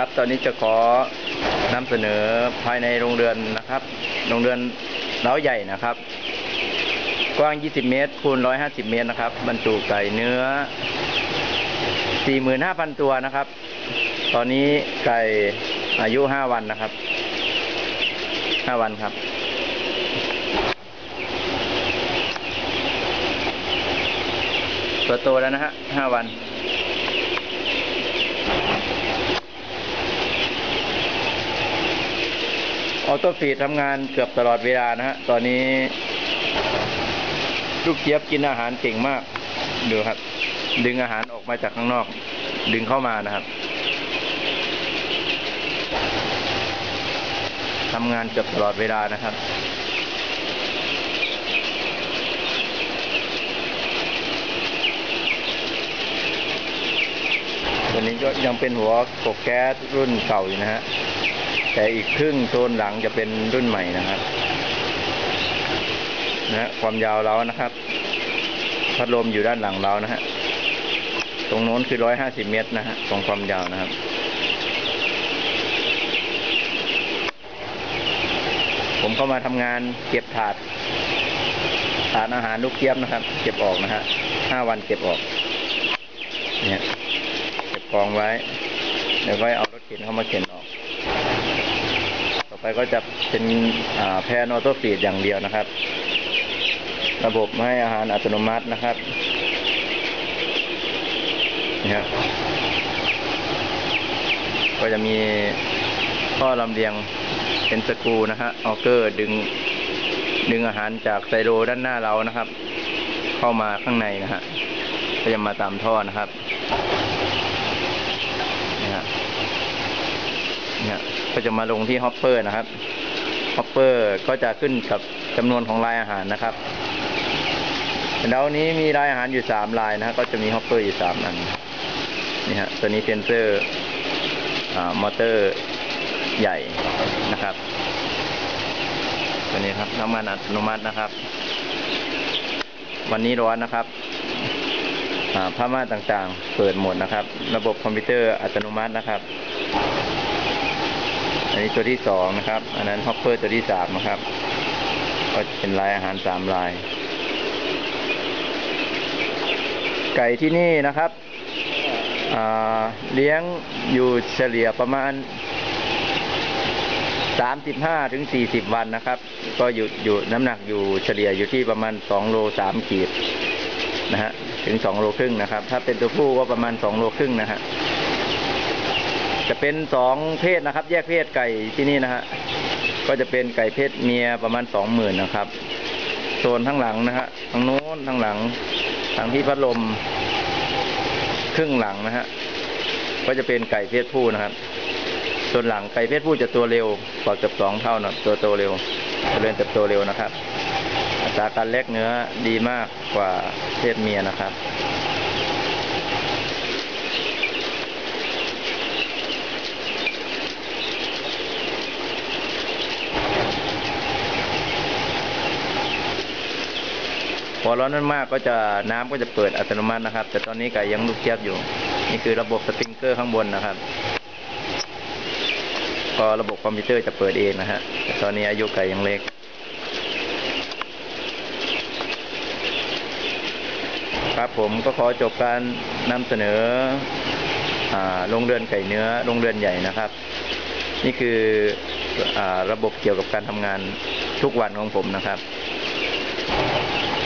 ครับ ตอนนี้จะขอนำเสนอภายในโรงเรือนนะครับ โรงเรือนเล้าใหญ่นะครับ กว้าง 20 เมตร คูณ 150 เมตรนะครับ บรรจุไก่เนื้อ 45,000 ตัวนะครับ ตอนนี้ไก่อายุ 5 วันนะครับ 5 วันครับตัวโตแล้วนะฮะ 5 วัน ออโต้ฟีดทำงานเกือบตลอดเวลานะฮะ ตอนนี้ ลูกเจี๊ยบกินอาหารเก่งมาก ดูครับ ดึงอาหารออกมาจากข้างนอก ดึงเข้ามานะครับทำงานเกือบตลอดเวลานะครับตัวนี้ก็ยังเป็นหัวกบแก๊สรุ่นเก่าอยู่นะฮะ แต่อีกครึ่งโซนหลังจะเป็นรุ่นใหม่นะครับนะความยาวเรานะครับ พัดลมอยู่ด้านหลังเรานะฮะตรงโน้นคือร้อยห้าสิบเมตรนะฮะตรงความยาวนะครับผมก็มาทำงานเก็บถาด ถาดอาหารลูกเจี๊ยบนะครับ เก็บออกนะฮะห้าวันเก็บออก เนี่ย เก็บกองไว้ เดี๋ยวก็เอารถเข็นเข้ามาเข็นออก ไปก็จะเป็นอ่าแพนออโต้ฟีดอย่างเดียวนะครับ ระบบให้อาหารอัตโนมัตินะครับนี่ครับ ก็จะมีข้อลำเลียงเป็นสกูนะฮะออเกอร์ดึง ดึงอาหารจากไซโลด้านหน้าเรานะครับ เข้ามาข้างในนะฮะก็จะมาตามท่อนะครับนี่ฮะ นี่ฮะก็จะมาลงที่ฮอปเปอร์นะครับฮอปเปอร์ก็จะขึ้นกับจำนวนของลายอาหารนะครับแล้วนี้มีลายอาหารอยู่สามลายนะฮะก็จะมีฮอปเปอร์อยู่สามอันนี่ฮะตัวนี้เซนเซอร์มอเตอร์ใหญ่นะครับ ตัวนี้ครับน้ำมันอัตโนมัตินะครับ วันนี้ร้อนนะครับผ้าม่านต่างๆ เปิดหมดนะครับ ระบบคอมพิวเตอร์อัตโนมัตินะครับ อันนี้ตัวที่สองนะครับ อันนั้นฮอปเปอร์ตัวที่สามนะครับ ก็เป็นลายอาหารสามลาย ไก่ที่นี่นะครับเลี้ยงอยู่เฉลี่ยประมาณ35ถึง40วันนะครับ ก็อยู่อยู่น้ำหนักอยู่เฉลี่ยอยู่ที่ประมาณ2โล3ขีดนะฮะถึง2โลครึ่งนะครับ ถ้าเป็นตัวผู้ก็ประมาณ2โลครึ่งนะฮะ จะเป็น2เพศนะครับ แยกเพศไก่ที่นี่นะฮะก็จะเป็นไก่เพศเมียประมาณ20,000นนะครับโซนข้งหลังนะฮะทางโน้นทางหลังทางที่พัดลมครึ่งหลังนะฮะก็จะเป็นไก่เพศผู้นะครับส่วนหลังไก่เพศผู้จะตัวเร็วกว่าเกือบสองเท่านะตัวโตเร็วเจริญเติบโตเร็วนะครับอัตราการแลกเนื้อดีมากกว่าเพศเมียนะครับ อร้อนมากๆก็จะน้ำก็จะเปิดอัตโนมัตินะครับ แต่ตอนนี้ไก่ยังลูกเจี๊ยบอยู่ นี่คือระบบสปริงเกอร์ข้างบนนะครับ พอระบบคอมพิวเตอร์จะเปิดเองนะฮะแต่ตอนนี้อายุไก่ยังเล็กครับผมก็ขอจบการนำเสนออโรงเรือนไก่เนื้อโรงเรือนใหญ่นะครับ นี่คืออระบบเกี่ยวกับการทำงานทุกวันของผมนะครับ